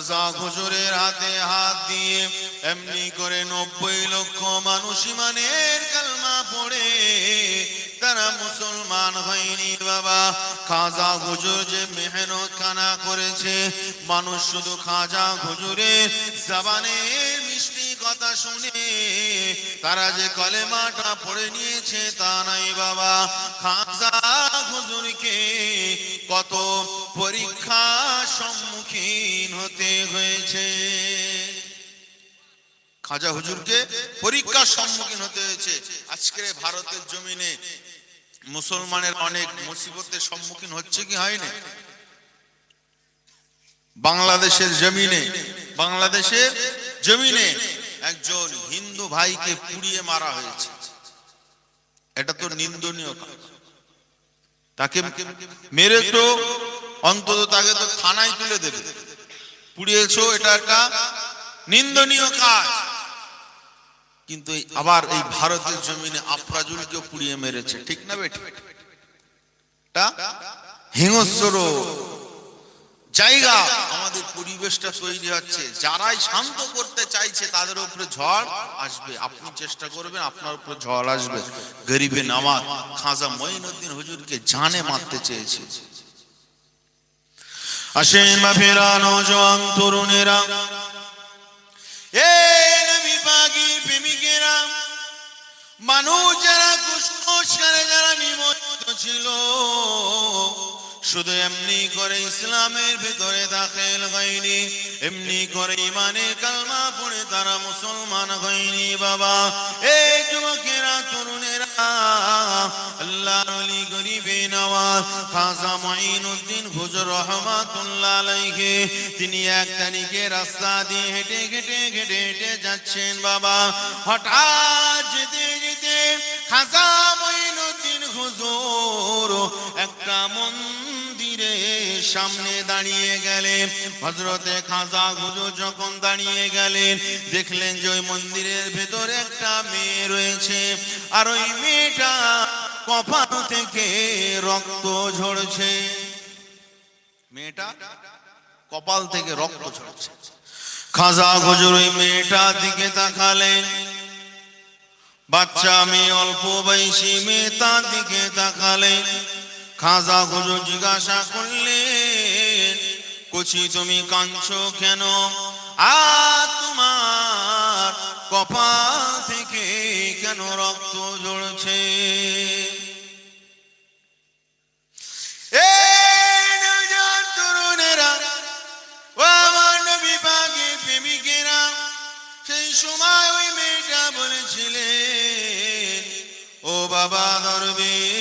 খাজা হুজুরের হাতে হাত দিয়ে এমনি করে নব্বই লক্ষ মানুষ ইমানের কালমা পড়ে। তারা মুসলমান হয়নি বাবা। খাজা হুজুর যে মেহনত খানা করেছে, মানুষ শুধু খাজা হুজুরের জবানের মিষ্টি কথা শুনে। তারা যে কলেমাটা পড়ে নিয়েছে তা নাই বাবা। খাজা হুজুরকে কত পরীক্ষা সম্মুখীন হতে হয়েছে। খাজা হুজুরকে পরীক্ষার সম্মুখীন হতে হয়েছে। আজকের ভারতের জমিনে মুসলমানের অনেক মুসিবতের সম্মুখীন হচ্ছে কি হয়নি? বাংলাদেশের জমিনে বাংলাদেশের জমিনে একজন হিন্দু ভাইকে পুড়িয়ে মারা হয়েছে। এটা তো নিন্দনীয় কাজ তাকে মেরে তো অন্তত তাকে তো থানায় তুলে দেবে। পুড়িয়েছো, এটা একটা নিন্দনীয় কাজ। কিন্তু আবার এই ভারতের জমিনে আফরাজুলকে পুড়িয়ে মেরেছে, ঠিক না বেটি? হিংস্র জায়গা। আমাদের পরিবেশটা তৈরি হচ্ছে। যারাই শান্ত করতে চাইছে, তাদের উপরে ঝড় আসবে। আপনি চেষ্টা করবেন, আপনার উপরে ঝড় আসবে। গরিবে নামাজ। খাজা মঈনুদ্দিন হুজুরকে জানে মারতে চেয়েছে। আসেন বা ফেরা নজওয়ান তরুণেরা। এ নবী পাগি প্রেমিকেরা, মানুষ যারা কুসংস্কারে যারা নিমজ্জিত ছিল শুধু এমনি করে ইসলামের ভিতরে দাখিল হয়নি, এমনি করে ইমানের কালমা পড়ে তারা মুসলমান হয়নি বাবা। এই যুবকেরা, তরুণেরা তিনি এক রাস্তা দিয়ে হেঁটে হেঁটে হেঁটে হেঁটে যাচ্ছেন বাবা। হঠাৎ যেতে যেতে খাজা হুজুর একটা মন্দিরের সামনে দাঁড়িয়ে গেলেন। হজরতে খাজা হুজুর যখন দাঁড়িয়ে গেলেন, দেখলেন যে ওই মন্দিরের ভেতরে একটা মেয়ে রয়েছে। আর ওই মেয়েটা কপাল থেকে রক্ত ঝরছে। মেয়েটা কপাল থেকে রক্ত ঝরছে। খাজা হুজুর ওই মেয়েটার দিকে তাকালেন। বাচ্চা মেয়ে, অল্প বয়সী মেয়ে তার দিকে তাকালেন। খাজা হুজুর জিজ্ঞাসা করলেন, কুচি তুমি কাঁদছো কেন? আর তোমার কপাল থেকে কেন রক্ত ঝরছে? সময় ওই মেয়েটা বলেছিলেন, ও বাবা দরবেশ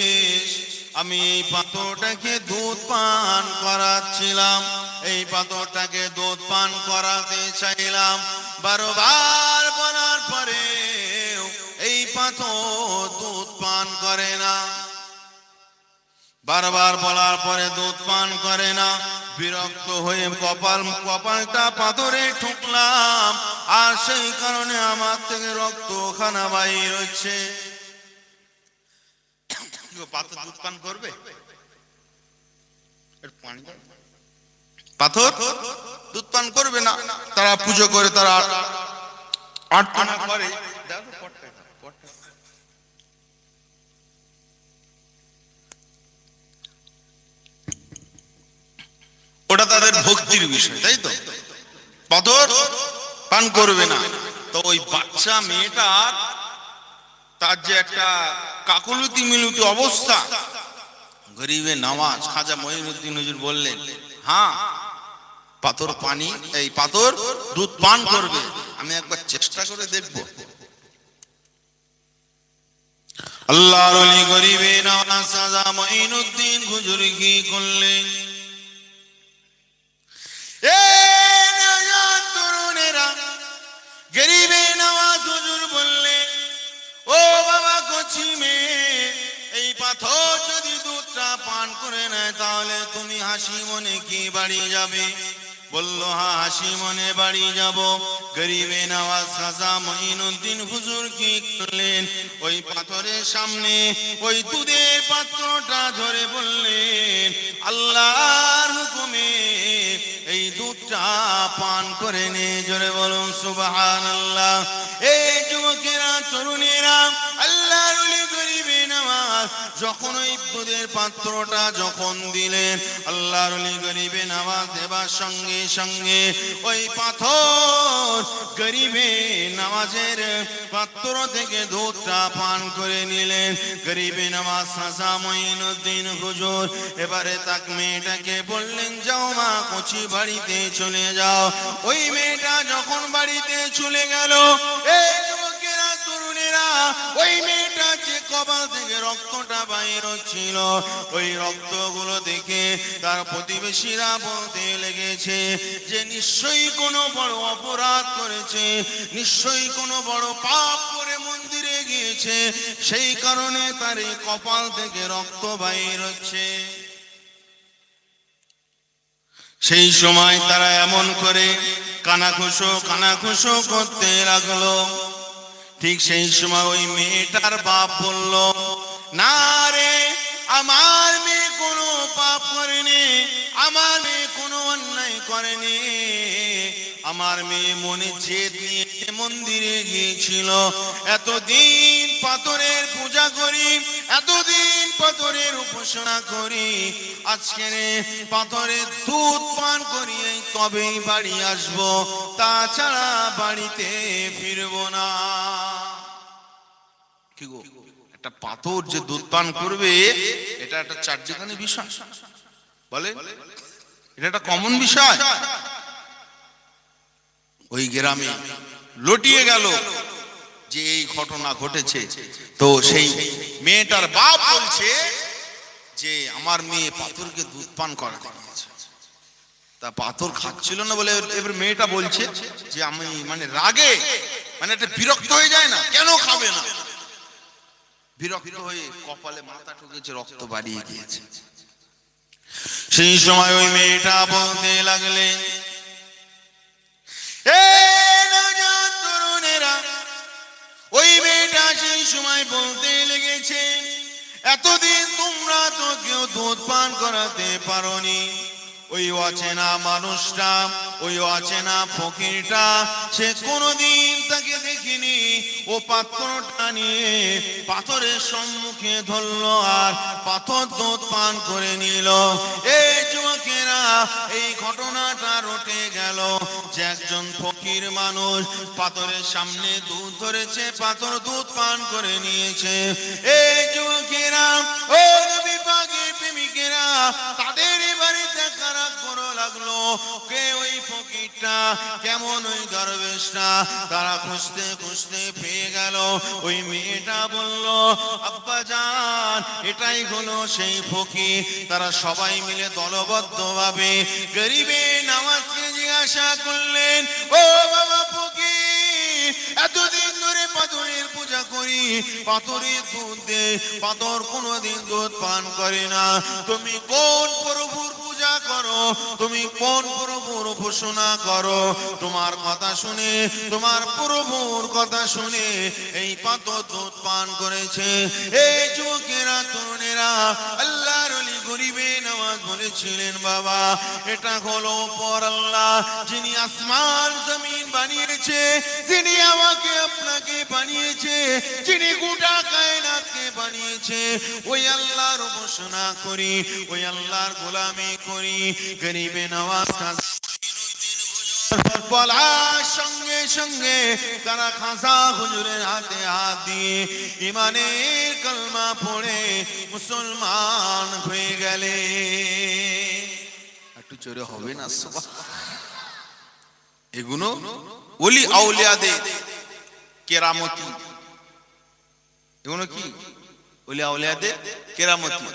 আমি এই পাথরটাকে দুধ পান করাচ্ছিলাম। এই পাথরটাকে দুধ পান করাতে চাইলাম। বারবার বলার পরে এই পাথর দুধ পান করে না। বারবার বলার পরে দুধ পান করে না। বিরক্ত হয়ে কপাল, কপালটা পাথরে ঠুকলাম। আর সেই কারণে আমার থেকে রক্ত খানা বাইর হচ্ছে। পাথর দুধ পান করবে। পাথর দুধ পান করবে না। তারা পুজো করে তারা আটখানা করে। ওটা তাদের ভক্তির বিষয় তাই তো? পাথর পান করবে না। তো ওই বাচ্চা মেয়েটার তার যে একটা কাকুলুতি মিলুতি অবস্থা। গরিবে নামাজ খাজা মঈনুদ্দিন হুজুর বললেন হ্যাঁ পাথর পানি এই পাথর দুধ পান করবে আমি একবার চেষ্টা করে দেখব। আল্লাহর অলি গরিবে নামাজ খাজা মঈনুদ্দিন হুজুর কি করলেন? এ তরুণেরা, গরিবে নওয়াজ হুজুর বললেন, ও বাবা কচি তাহলে তুমি হাসি মনে কি বাড়ি যাবে? বলল, হা, হাসি মনে বাড়ি যাব। গরিবে নওয়াজ খাজা মঈনুদ্দিন হুজুর কি করলেন? ওই পাথরের সামনে ওই দুধের পাত্রটা ধরে বললেন, আল্লাহর হুকুমে এই দুধটা পান করে নে জোরে বলুন সুবাহান আল্লাহ এই যুবকেরা, তরুণেরা, আল্লাহর ওলি গরিবে নামাজ, যখন ওই দুধের পাত্রটা যখন দিলেন, আল্লাহর গরিবে নামাজ দেবার সঙ্গে সঙ্গে ওই পাথর গরিবে নামাজের পাত্র থেকে দুধটা পান করে নিলেন। গরিবে নামাজ সাসা মঈনুদ্দিন হুজুর, এবারে তাক মেয়েটাকে বললেন, যাও মা কচি বাড়িতে চলে যাও। ওই মেয়েটা যখন বাড়িতে চলে গেল তরুণেরা, ওই মেয়েটা যে কপাল থেকে রক্তটা বাইর হচ্ছিল, ওই রক্তগুলো দেখে তার প্রতিবেশীরা বলতে লেগেছে যে, নিশ্চয়ই কোনো বড় অপরাধ করেছে, নিশ্চয়ই কোনো বড় পাপ করে মন্দিরে গিয়েছে, সেই কারণে তার এই কপাল থেকে রক্ত বাইর হচ্ছে। সেই সময় তারা এমন করে কানাঘুষো কানাঘুষো করতে লাগল। ঠিক সেই সময় ওই মেয়েটার বাপ বলল, না রে, আমার মেয়ে কোনো পাপ করেনি, আমার মেয়ে কোনো অন্যায় করেনি। আমার মেয়ে মনে জেদ নিয়ে মন্দিরে গিয়েছিল। এতদিন পাথরের পূজা করি, এতদিন পাথরের উপাসনা করি। আজকে পাথরের দুধ পান করি তবেই বাড়ি আসব। তাছাড়া বাড়িতে ফিরবো না। কি গো? একটা পাথর যে দুধ পান করবে, এটা একটা চারটিখানি বিষয়। বলে এটা একটা কমন বিষয়। ওই গ্রামে লটিয়ে গেল। যে এই ঘটনা ঘটেছে তো সেই মেয়েটার বাপ বলছে যে আমার মেয়ে পাথরকে দুধ পান করা তা পাথর খাচ্ছিল না বলে এবার মেয়েটা বলছে যে আমি মানে রাগে মানে একটা বিরক্ত হয়ে যায় না কেন খাবে না? বিরক্ত হয়ে কপালে মাথা ঠুকেছে রক্ত বাড়িয়ে দিয়েছে। সেই সময় ওই মেয়েটা বলতে লাগলেন "এ নওজোয়ান তরুণেরা, ওই মেয়েটা সেই সময় বলতে লেগেছে, এতদিন তোমরা তো কেউ দুধ পান করাতে পারোনি। ওই অচেনা মানুষটা, ওই অচেনা ফকিরটা, সে কোনোদিন তাকে দেখিনি। ও পাত্রটা নিয়ে পাথরের সম্মুখে ধরলো আর পাথর দুধ পান করে নিল। এই যুবকেরা, এই ঘটনাটা রটে গেল। যে একজন ফকির মানুষ পাথরের সামনে দুধ ধরেছে, পাথর দুধ পান করে নিয়েছে। এই যুবকেরা ওই ফকিরটা? কেমন ওই দরবেশটা? তারা খুঁজতে খুঁজতে পেয়ে গেল। ওই মেয়েটা বলল, আব্বা এটাই হলো সেই ফকির। তারা সবাই মিলে দলবদ্ধ ভাবে গরিবে নামাজকে জিজ্ঞাসা করলেন, ও বাবা ফকির, এতদিন ধরে পাথরের পূজা করি, পাথরের দুধ দে পাথর কোনোদিন দুধ পান করে না। তুমি কোন প্রভুর করো, তুমি কোন প্রভুর উপাসনা করো? তোমার কথা শুনে, তোমার প্রভুর কথা শুনে এই পাথর দুধ পান করেছে। এই যুবকেরা তরুণেরা গরিবে নামাজ বলেছিলেন, বাবা। এটা হলো পর আল্লাহ, যিনি আসমান, জমিন বানিয়েছে, যিনি আমাকে আপনাকে বানিয়েছে, যিনি গোটা বানিয়েছে। ওই আল্লাহর উপাসনা করি, ওই আল্লাহর গোলামি করি, গরিবে নওয়াজ বলার সঙ্গে সঙ্গে তারা খাসা হুজুরের হাতে হাত দিয়ে ইমানের কলমা পড়ে মুসলমান হয়ে গেলে। একটু চোরে হবে না। এগুলো ওলি আউলিয়াদের কেরামতি। এগুলো কি? ওলি আউলিয়াদের কেরামতি।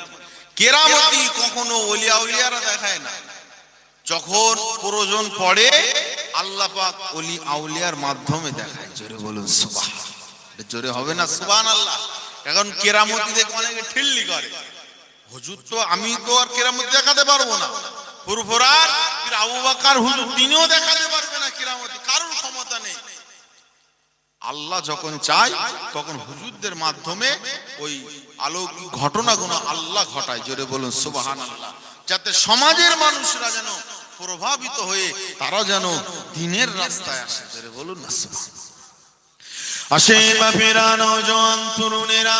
কেরামতি কখনো ওলি আউলিয়ারা দেখায় না। যখন প্রয়োজন পড়ে, আল্লাহ পাক ওলি আউলিয়ার মাধ্যমে দেখায়। জোরে বলুন সুবাহ জোরে হবে না? সুবান আল্লাহ এখন কেরামতি দেখে অনেকে ঠিল্লি করে। হুজুর তো আমি তো আর কেরামতি দেখাতে পারব না। ফুরফুরার পীর আবু বাকার হুজুর তিনিও দেখাতে পারবে না কেরামতি কারণ ক্ষমতা নেই আল্লাহ যখন চায়, তখন হুজুরদের মাধ্যমে ওই আলৌকিক ঘটনাগুলো আল্লাহ ঘটায়। জোরে বলুন সুবাহান আল্লাহ যাতে সমাজের মানুষরা যেন প্রভাবিত হয়ে তারা যেন দিনের রাস্তায় আসে। জোরে বলুন না। আসে বাপেরা নওজোয়ান তরুণেরা।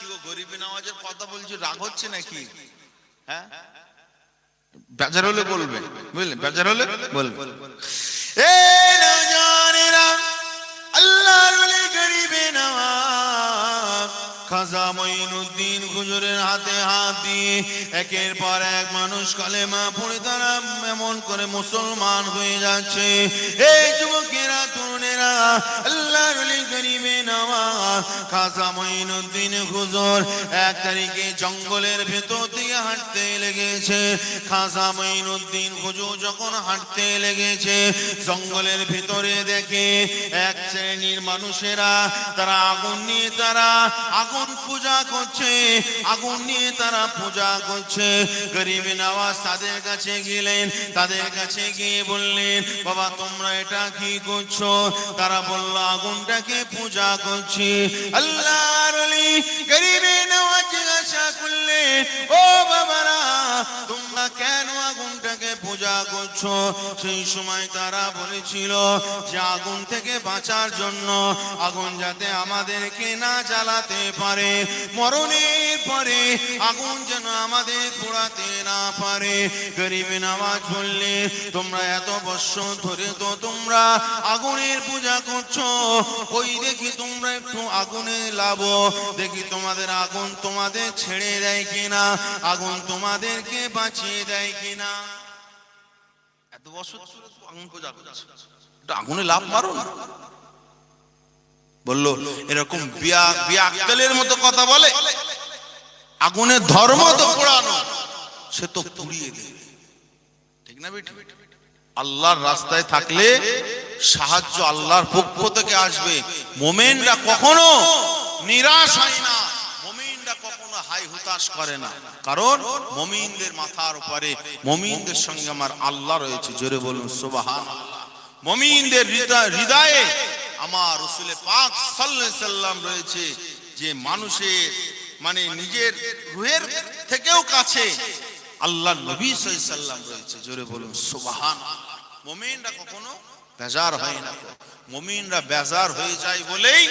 কি গো, গরিবী নামাজের কথা বলছি? রাগ হচ্ছে নাকি? হ্যাঁ? বেজার হলে বলবে। বুঝলেন? বেজার হলে বলবে। এ খাজা মঈনুদ্দিন হুজুরের হাতে হাত দিয়ে একের পর এক মানুষ কালেমা পড়ে তারা এমন করে মুসলমান হয়ে যাচ্ছে। এই যুবকেরা, তরুণেরা, আল্লাহর গরিবে নামা খাজা মঈনুদ্দিন হুজুর এক তারিখে জঙ্গলের ভেতর হাঁটতে লেগেছে। খাজা মঈনুদ্দিন হুজুর যখন হাঁটতে লেগেছে, জঙ্গলের ভিতরে দেখে এক শ্রেণির মানুষেরা, তারা আগুন নিয়ে তারা আগুন পূজা করছে, আগুন নিয়ে তারা পূজা করছে। গরিব নওয়াজ তাদের কাছে গেলেন, তাদের কাছে গিয়ে বললেন, বাবা, তোমরা এটা কি করছ? তারা বলল, আগুনটাকে পূজা করছি। আল্লাহর ওলি গরিবে নওয়াজ জিজ্ঞাসা করলেন, ও বাবারা, তোমরা কেন আগুনটাকে পূজা করছ? সেই সময় তারা বলেছিল যে আগুন থেকে বাঁচার জন্য আগুন যাতে আমাদেরকে না জ্বালাতে পারে। মরণের পরে আগুন যেন আমাদের পোড়াতে না পারে। গরিব নামাজ বললে তোমরা এত বৎসর ধরে তো তোমরা আগুনের পূজা করছ। ওই দেখি তোমরা একটু আগুনে লাভো দেখি তোমাদের আগুন তোমাদের ছেড়ে দেয় কিনা? আগুন তোমাদেরকে বাঁচিয়ে দেয় কিনা? এত বছর আগুন আগুনে লাভ মারো বলল, এরকম বিয়া, বিয়াক্কেলের মতো কথা বলে আগুনের ধর্ম তো পোড়ানো, সে তো পুড়িয়ে দেবে। ঠিক না বেটি? আল্লাহর রাস্তায় থাকলে সাহায্য আল্লাহর পক্ষ থেকে আসবে। মোমেনরা কখনো নিরাশ হয় না। হুতাশ করে না। কারণ মমিনদের মাথার উপরে মমিনদের সঙ্গে আমার আল্লাহ রয়েছে। জোরে বলুন সুবাহান মমিনদের হৃদয়- আমার রসুলে পাক সাল্লাম রয়েছে যে মানুষের মানে নিজের রুহের থেকেও কাছে আল্লাহ নবী সাল্লাম রয়েছে। জোরে বলুন সুবহান মমিনরা কখনো বেজার হয় না মমিনরা বেজার হয়ে যায় বলেই